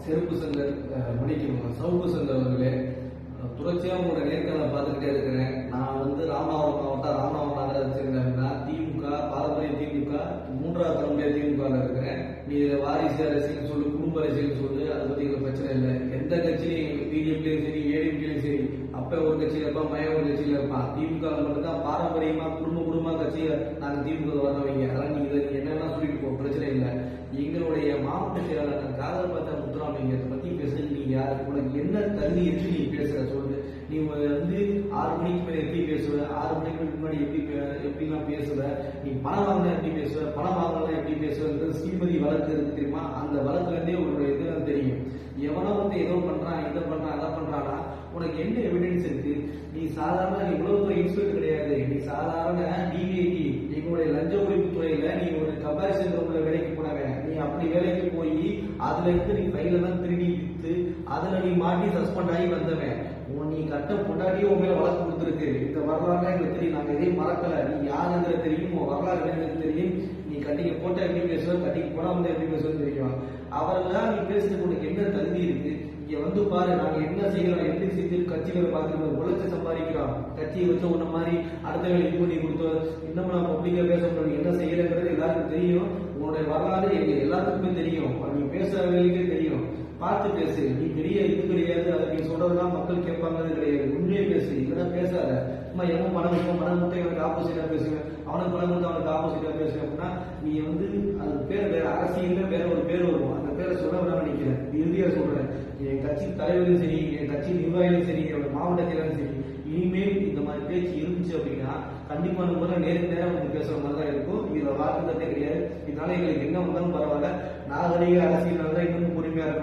செருப்பு சங்கர் மணிக்கு மன்னிக்கணும் சவுக்கு சங்கர் அவர்களே அஹ், உங்களோட நேர்காணலை பார்த்துக்கிட்டே இருக்கிறேன். நான் வந்து ராமநாதபுரம் மாவட்டம் ராமநாதபுரம் நகர வச்சிருந்தேன்னா திமுக பாரம்பரிய திமுக மூன்றாவது தலைமுறை திமுக இருக்கிறேன். நீ வாரிசு அரசியல் சொல்லு குடும்ப அரசியல் சொல்லு அதை பத்தி எங்களுக்கு பிரச்சனை இல்லை. எந்த கட்சியிலையும் பிஜேபிலையும் சரி ஏடிபிலையும் சரி அப்ப ஒரு கட்சியில இருப்பான் மய ஒரு கட்சியில இருப்பான் திமுக மட்டும்தான் பாரம்பரியமா குடும்ப குடும்ப கட்சியை நாங்க திமுக வர்றவங்க. அதெல்லாம் நீங்க என்னெல்லாம் என்னென்ன சொல்லிட்டு போ பிரச்சனை இல்லை. எங்களுடைய மாவட்ட செயலாளர் என்ன தகுதி இருக்கு நீ பேசுற? சொல்லு. நீ வந்து ஆறு மணிக்கு மேல எப்படி பேசுவ? ஆறு மணிக்கு முன்னாடி எப்படி பே- எப்படிலாம் பேசுவ? நீ பணம் வாங்கினா எப்படி பேசுவ? பணம் வாங்கலாம் எப்படி பேசுவன்றது ஸ்ரீமதி வழக்கு இருக்கு தெரியுமா? அந்த வழக்குல இருந்தே உன்னோட இதெல்லாம் தெரியும். எவனோ வந்து ஏதோ பண்றான் இதை பண்றான் அதை பண்றானா உனக்கு என்ன எவிடன்ஸ் இருக்கு? நீ சாதாரண நீ உளவுத்துறை இன்ஸ்பெக்டர் கிடையாது. நீ சாதாரண டிஐடி எங்களுடைய லஞ்ச ஒழிப்பு துறையில நீ ஒரு கம்பாரிசன் ரூம்ல வேலைக்கு போனவன். நீ அப்படி வேலைக்கு போய் அதுல இருந்து நீ கையில தான் திருடி அதுல நீ மாட்டி சஸ்பெண்ட் ஆகி வந்தவன். உன் நீ கட்ட பொண்டாட்டியும் உன் மேல வழக்கு கொடுத்துருக்கு. இந்த வரலாறுலாம் எங்களுக்கு தெரியும். நாங்க எதையும் மறக்கல. நீ யாருங்கிறது தெரியும்? உன் வரலாறு என்னங்கிறது தெரியும்? நீ கட்டிக்க போட்ட எப்படி பேசுவோம் கட்டிக்கு போனா வந்து எப்படி பேசுவது தெரியும்? அவரெல்லாம் நீ பேசுறதுக்கு உனக்கு என்ன தகுதி இருக்கு? இங்க வந்து பாரு. நாங்க என்ன செய்யலாம் எப்படி செஞ்சு கட்சிகளை பார்த்துக்கிறோம் உழைச்சு சம்பாதிக்கிறோம். கட்சியை வச்சு உன்ன மாதிரி அடுத்தவங்க இது பண்ணி கொடுத்தோம் இன்னமும் நான் பப்ளிக்கா பேச முடியும் என்ன செய்யலங்கிறது எல்லாருக்கும் தெரியும். உன்னுடைய வரலாறு எங்க எல்லாத்துக்குமே தெரியும். நீ பேசுறவங்களுக்கே தெரியும். பார்த்து பேசு. நீ பெரிய இது கிடையாது. அதை நீ சொல்றதுலாம் மக்கள் கேட்பாங்கிறது கிடையாது. உண்மையே பேசு. இல்லைன்னா பேசாத. சும்மா எவன் பணம் இருக்கும் பணம் கொடுத்து இவனுக்கு ஆப்போசிட்டா பேசுவேன். அவனுக்கு பணம் கொடுத்து அவனுக்கு ஆப்போசிட்டா பேசுவேன் அப்படின்னா நீ வந்து அது பேர் வேற அரசியல்ல வேற ஒரு பேர் வரும். அந்த பேரை சொல்ல விடாம நிக்கிறேன் இறுதியா சொல்றேன். என் கட்சி தலைவரும் சரி என் கட்சி நிர்வாகிகளும் சரி என்னோட மாவட்ட செயலரும் சரி இனிமேல் இந்த மாதிரி பேச்சு இருந்துச்சு அப்படின்னா கண்டிப்பா நம்ம நேருக்கு நேரம் வந்து பேசுற மாதிரி தான் இருக்கும். இதுல வாக்குறதே கிடையாது. இதனால எங்களுக்கு என்ன வந்தாலும் பரவாயில்ல. நாகரிக அரசியல் தான் இன்னும் பொறுமையா இருக்கும்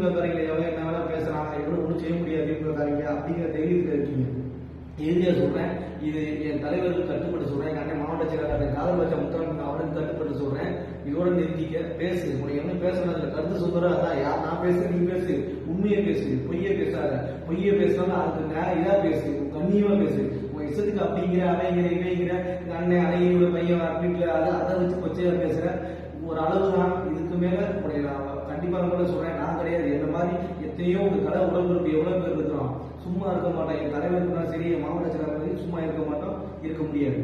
திமுக காரங்களை எவ்வளவு என்ன வேலை பேசுறாங்க எவ்வளவு ஒன்றும் செய்ய முடியாது திமுக காரங்க அப்படிங்கிற தைரியத்துல இருக்கீங்க. இறுதியா சொல்றேன் இது என் தலைவருக்கு கட்டுப்பட்டு சொல்றேன் எங்க அண்ணன் மாவட்ட செயலாளர் காதல் வச்ச முத்தரங்க அவனுக்கு கட்டுப்பட்டு சொல்றேன். இதோட நிறுத்திக்க பேசு. உனக்கு என்ன பேசணும் கருத்து சுந்தரம் அதான். யார் நான் பேசு நீ பேசு. உண்மையை பேசு. பொய்யை பேசாத. பொய்யை பேசினாலும் அதுக்கு நேரம் இதா பேசு. கண்ணியமா பேசு. உன் இஷ்டத்துக்கு அப்படிங்கிற அலைங்கிற இணைங்கிற இந்த அண்ணன் அலைங்கிற பையன் வீட்டுல அதை அதை வச்சு கொச்சையா பேசுற ஒரு அளவு தான் இதுக்கு மேல உடைய கண்டிப்பாக கண்டிப்பா கூட சொல்றேன் நான் கிடையாது. இந்த மாதிரி எத்தனையோ ஒரு கடை உடம்புக்கு எவ்வளவு பேர் இருக்கிறோம் சும்மா இருக்க மாட்டோம் என் தலைவருக்கு சரி என் மாவட்ட செயலாளர் சும்மா இருக்க மாட்டோம் இருக்க முடியாது.